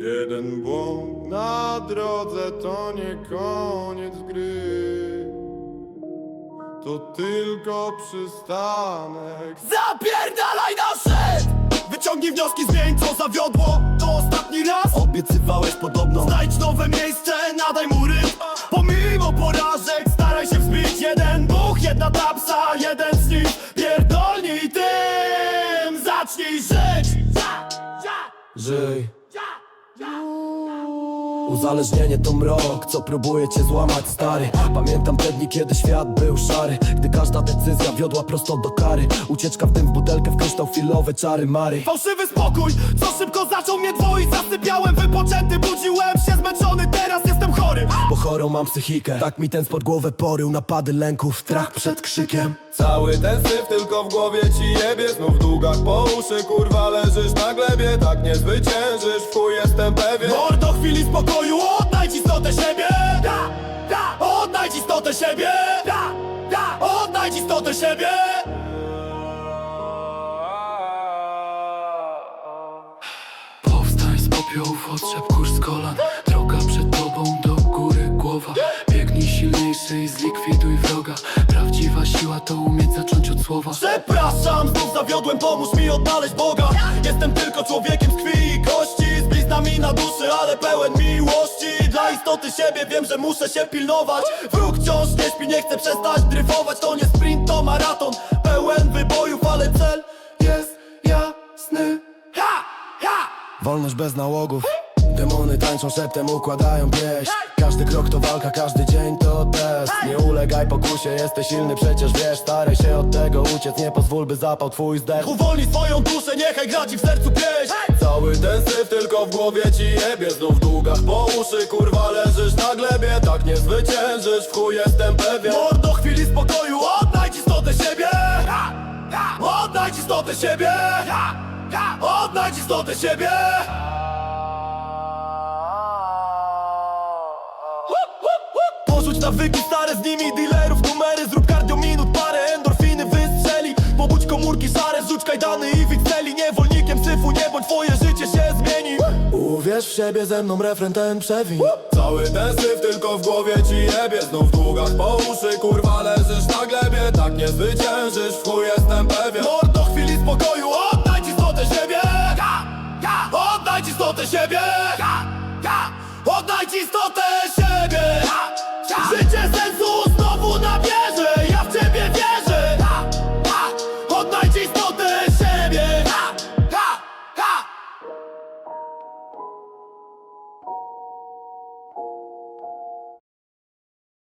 Jeden błąd na drodze to nie koniec gry. To tylko przystanek. Zapierdalaj na! Wyciągnij wnioski, zmień co zawiodło. To ostatni raz. Obiecywałeś podobno. Znajdź nowe miejsce, nadaj mu rytm. Pomimo porażek staraj się wzbić. Jeden buch, jedna tapsa, jeden z nich Pierdolnij tym Zacznij żyć. Żyj Uzależnienie to mrok, co próbuje cię złamać stary. Pamiętam te dni, kiedy świat był szary. Gdy każda decyzja wiodła prosto do kary. Ucieczka w tym w butelkę, w kryształ filowe czary mary. Fałszywy spokój, co szybko zaczął mnie dwoić. Zasypiałem wypoczęty, budziłem się zmęczony chorą mam psychikę. Tak mi ten spod głowę porył Napady lęków, strach przed krzykiem. Cały ten syf tylko w głowie ci jebie Znów w długach po uszy, kurwa leżysz na glebie. Tak nie zwyciężysz, w chuj jestem pewien. Mordo chwili spokoju, odnajdź istotę siebie. Da, da, odnajdź istotę siebie. Da, da, odnajdź istotę siebie. Powstań z popiołów, otrzep kurz z kolan i zlikwiduj wroga. Prawdziwa siła to umieć zacząć od słowa. Przepraszam, znów zawiodłem, pomóż mi odnaleźć Boga. Jestem tylko człowiekiem z krwi i kości Z bliznami na duszy, ale pełen miłości. Dla istoty siebie wiem, że muszę się pilnować. Wróg wciąż nie śpi, nie chcę przestać dryfować. To nie sprint, to maraton. Pełen wybojów, ale cel jest jasny. Ha, ha! Wolność bez nałogów Demony tańczą szeptem, układają pieśń. Każdy krok to walka, każdy dzień to test. Nie ulegaj pokusie, jesteś silny przecież wiesz. Staraj się od tego uciec, nie pozwól by zapał twój zdech. Uwolnij swoją duszę, niechaj gra ci w sercu pieśń. Cały ten syf tylko w głowie ci jebie. Znów w długach po uszy, kurwa leżysz na glebie. Tak nie zwyciężysz, w chuj jestem pewien. Mordo chwili spokoju, odnajdź istotę siebie. Odnajdź istotę siebie. Odnajdź istotę siebie nawyki stare, z nimi dealerów numery. Zrób cardio minut, parę endorfiny wystrzeli. Pobudź komórki szare, rzuć kajdany i wyceli Niewolnikiem syfu nie bądź, twoje życie się zmieni. Uwierz w siebie, ze mną refren ten przewin. Cały ten syf tylko w głowie ci jebie. Znów w długach po uszy, kurwa leżysz na glebie. Tak nie zwyciężysz, w chuj jestem pewien. Mordo chwili spokoju, oddaj ci istotę siebie. Oddaj ci istotę siebie. Oddaj ci istotę